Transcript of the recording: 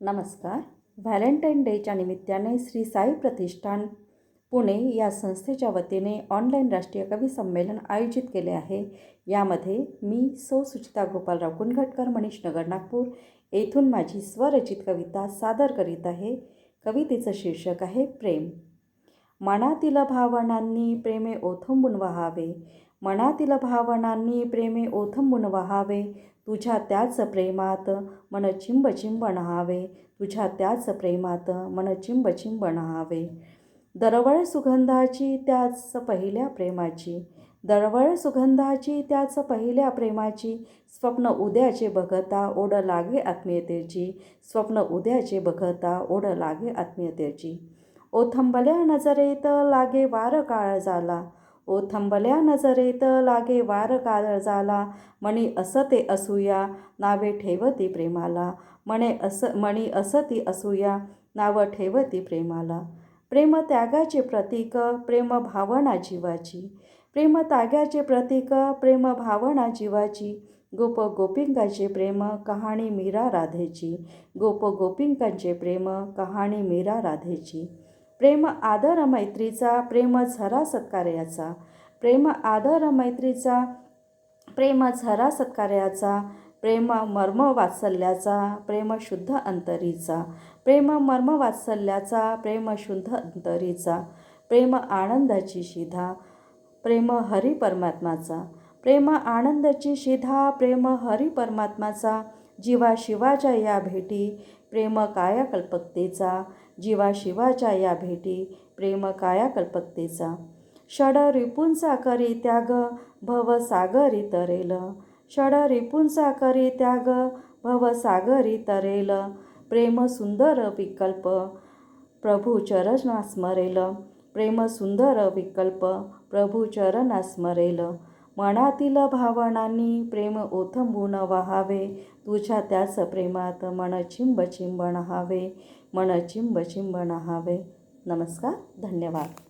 नमस्कार. व्हॅलेंटाईन डेच्या निमित्ताने श्री साई प्रतिष्ठान पुणे या संस्थेच्या वतीने ऑनलाईन राष्ट्रीय कवी संमेलन आयोजित केले आहे. यामध्ये मी सौ सुचिता गोपालराव कुणघटकर मनीष नगर नागपूर येथून माझी स्वरचित कविता सादर करीत आहे. कवितेचं शीर्षक आहे प्रेम. मनातील भावनांनी प्रेमे ओथंबून वहावे. मनातील भावनांनी प्रेमे ओथंबून वहावे. तुझ्या त्याच प्रेमात मन चिंब चिंब नहावे. तुझ्या त्याच प्रेमात मन चिंब चिंब नहावे. दरवळ सुगंधाची त्याच पहिल्या प्रेमाची. दरवळ सुगंधाची त्याच पहिल्या प्रेमाची. स्वप्न उद्याचे बघता ओढ लागे आत्मीयतेची. स्वप्न उद्याचे बघता ओढ लागे आत्मीयतेची. ओथंबल्या नजरेत लागे वार काळ झाला ओ थंबल्या नजरेत लागे वार काळ झाला मणी असते असूया नावे ठेवती प्रेमाला. मणे असं मणी असती असूया नाव ठेवती प्रेमाला. प्रेम त्यागाचे प्रतीक प्रेम भावना जीवाची. प्रेम त्यागाचे प्रतीक प्रेम भावना जीवाची. गोप गोपिंकाचे प्रेम कहाणी मीरा राधेची. गोप गोपिंकांचे प्रेम कहाणी मीरा राधेची. प्रेम आदर मैत्रीचा प्रेम झरा सत्कार्याचा प्रेम आदर मैत्रीचा प्रेम झरा सत्कार्याचा प्रेम मर्म वात्सल्याचा प्रेम शुद्ध अंतरीचा प्रेम मर्म वात्सल्याचा प्रेम शुद्ध अंतरीचा प्रेम आनंदाची शिधा प्रेम हरी परमात्माचा प्रेम आनंदाची शिधा प्रेम हरी परमात्माचा जीवा शिवाच्या या भेटी प्रेम कायाकल्पकतेचा जीवा शिवाच्या या भेटी प्रेम कायाकल्पकतेचा षड रिपूंचा करी त्याग भव सागरी तरेल. षड रिपूंचा करी त्याग भव सागरी तरेल. प्रेम सुंदर विकल्प प्रभू चरणा स्मरेल. प्रेम सुंदर विकल्प प्रभू चरणा स्मरेल. मनातील भावनांनी प्रेम ओथंबून वहावे. तुझ्या त्याच प्रेमात मन चिंब चिंब नहावे. मन चिंब चिंब नहावे. नमस्कार धन्यवाद.